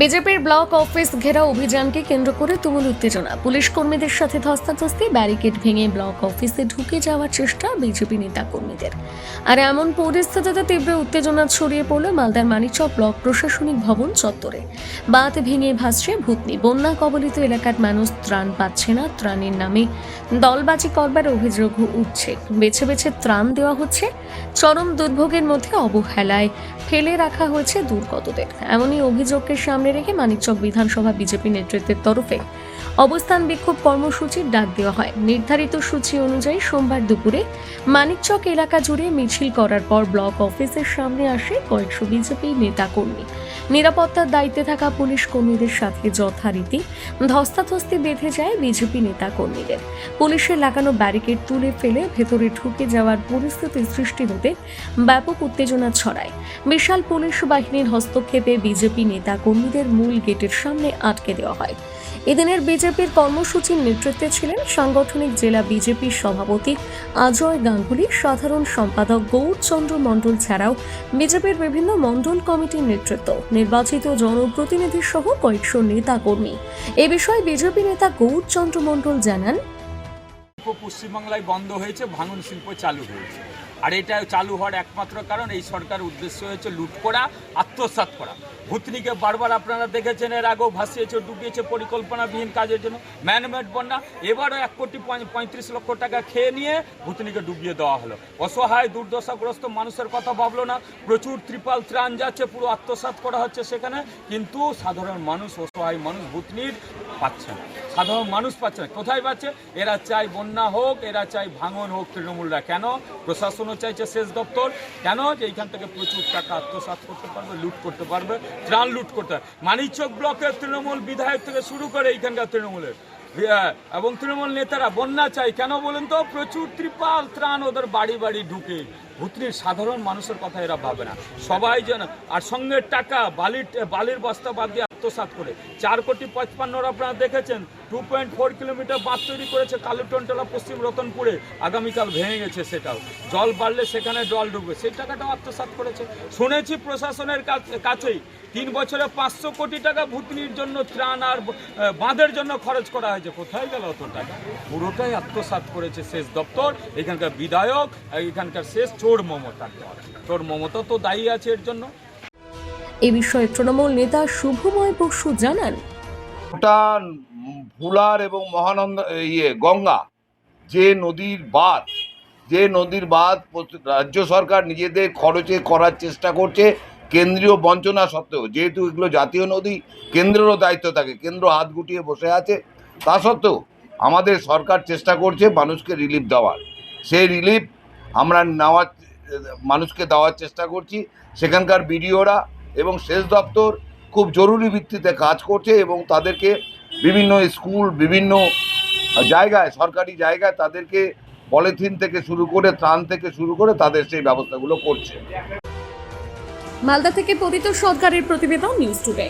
বিজেপির block office ঘেরা অভিযানকে কেন্দ্র করে তুমুল উত্তেজনা। পুলিশ কর্মীদের সাথে ধস্তাধস্তি, ব্যারিকেড ভেঙে ব্লক অফিসে ঢুকে যাওয়ার চেষ্টা বিজেপি নেতা কর্মীদের আর এমন পরিস্থিতিতে তীব্র উত্তেজনা ছড়িয়ে পড়ল মালদার মানিকচক ব্লক প্রশাসনিক ভবন চত্বরে। বাঁধ ভেঙে ভাসছে ভূতনি। বন্যা কবলিত এলাকার মানুষ ত্রাণ পাচ্ছে না, ত্রাণের নামে দলবাজি করবার অভিযোগ উঠছে। বেছে বেছে ত্রাণ দেওয়া হচ্ছে, চরম দুর্ভোগের মধ্যে অবহেলায় ফেলে রাখা হয়েছে দুর্গতদের। এমনই অভিযোগকে সামনে রেখে মানিকচক বিধানসভা বিজেপি নেতৃত্বের তরফে অবস্থান বিক্ষোভ কর্মসূচির ডাক দেওয়া হয়। নির্ধারিত সূচি অনুযায়ী সোমবার দুপুরে মানিকচক এলাকা জুড়ে মিছিল করার পর ব্লক অফিসের সামনে আসে কয়েকশো বিজেপি নেতাকর্মী। নিরাপত্তার দায়িত্বে থাকা পুলিশ কর্মীদের সাথে যথারীতি ধস্তাধস্তি বেঁধে যায় বিজেপি নেতা কর্মীদের পুলিশের লাগানো ব্যারিকেড তুলে ফেলে ভেতরে ঢুকে যাওয়ার পরিস্থিতি সৃষ্টি হতে ব্যাপক উত্তেজনা ছড়ায়। বিশাল পুলিশ বাহিনীর হস্তক্ষেপে বিজেপি নেতা কর্মীদের মূল গেটের সামনে আটকে দেওয়া হয়। এদিনের বিজেপির কর্মসূচির নেতৃত্বে ছিলেন সাংগঠনিক জেলা বিজেপির সভাপতি অজয় গাঙ্গুলি, সাধারণ সম্পাদক গৌরচন্দ্র মণ্ডল ছাড়াও বিজেপির বিভিন্ন মণ্ডল কমিটির নেতৃত্ব, নির্বাচিত জনপ্রতিনিধি সহ কয়েকশো নেতা কর্মী এ বিষয়ে বিজেপি নেতা গৌরচন্দ্র মণ্ডল জানান। পশ্চিমবাংলায় বন্ধ হয়েছে, ভাঙন শিল্প চালু হয়েছে। আর এটা চালু হওয়ার একমাত্র কারণ, এই সরকার উদ্দেশ্য হয়েছে লুট করা, আত্মসাৎ করা। ভূতনিকে বারবার আপনারা দেখেছেন, এর আগেও ভাসিয়েছে, ডুবিয়েছে পরিকল্পনাবিহীন কাজের জন্য। ম্যানমেড বন্যা, এবারও এক কোটি পঁয়- পঁয়ত্রিশ লক্ষ টাকা খেয়ে নিয়ে ভূতনিকে ডুবিয়ে দেওয়া হলো। অসহায়, দুর্দশাগ্রস্ত মানুষের কথা ভাবলো না। প্রচুর ত্রিপাল ত্রাণ যাচ্ছে, পুরো আত্মসাৎ করা হচ্ছে সেখানে। কিন্তু সাধারণ মানুষ, অসহায় মানুষ, ভূতনির পাচ্ছে না। সাধারণ মানুষ পাচ্ছে না। কোথায় পাচ্ছে? এরা চাই বন্যা হোক, এরা চাই ভাঙন হোক তৃণমূলরা। কেন? প্রশাসনও চাইছে শেষ দপ্তর। কেন? যে এইখান থেকে প্রচুর টাকা আত্মসাৎ করতে পারবে, লুট করতে পারবে, ত্রাণ লুট করতে পারবে। মানিকচক ব্লকের তৃণমূল বিধায়ক থেকে শুরু করে এইখানকার তৃণমূলের। এবং তৃণমূল নেতারা বন্যা চাই কেন বলেন তো? প্রচুর ত্রিপাল ত্রাণ ওদের বাড়ি বাড়ি ঢুকে। ভুতনির সাধারণ মানুষের কথা এরা ভাবে না। সবাই যেন আর সঙ্গে টাকা, বালির বালির বস্তা বাদ দিয়ে আত্মসাৎ করে। চার কোটি পঁচপান্নর আপনারা দেখেছেন টু পয়েন্ট ফোর কিলোমিটার বাঁধ তৈরি করেছে কালুটনটলা পশ্চিম রতনপুরে। আগামীকাল ভেঙে গেছে সেটাও। জল বাড়লে সেখানে জল ডুববে। সেই টাকাটাও আত্মসাৎ করেছে। শুনেছি প্রশাসনের কাছ- কাছেই, তিন বছরে পাঁচশো কোটি টাকা ভুতনির জন্য ত্রাণ আর বাঁধের জন্য খরচ করা হয়েছে। কোথায় গেল অত টাকা? পুরোটাই আত্মসাৎ করেছে শেষ দপ্তর, এখানকার বিধায়ক, এখানকার শেষ চোর মমতা। চোর মমতা তো দায়ী আছে এর জন্য। এ বিষয়ে তৃণমূল নেতা শুভময় বসু জানান। ওটা ভুলার এবং মহানন্দ ইয়ে গঙ্গা, যে নদীর বাঁধ, যে নদীর বাঁধ রাজ্য সরকার নিজেদের খরচে করার চেষ্টা করছে, কেন্দ্রীয় বঞ্চনা সত্ত্বেও। যেহেতু এগুলো জাতীয় নদী, কেন্দ্রেরও দায়িত্ব থাকে, কেন্দ্র হাত গুটিয়ে বসে আছে। তা সত্ত্বেও আমাদের সরকার চেষ্টা করছে মানুষকে রিলিফ দেওয়ার। সেই রিলিফ আমরা নেওয়ার, মানুষকে দেওয়ার চেষ্টা করছি। সেখানকার বিডিওরা এবং সেচ দপ্তর খুব জরুরি ভিত্তিতে কাজ করছে এবং তাদেরকে বিভিন্ন স্কুল, বিভিন্ন জায়গায়, সরকারি জায়গায় তাদেরকে পলিথিন থেকে শুরু করে ত্রাণ থেকে শুরু করে তাদের সেই ব্যবস্থাগুলো করছে। মালদা থেকে পবিত্র সরকারের প্রতিবেদন, নিউজ টুডে।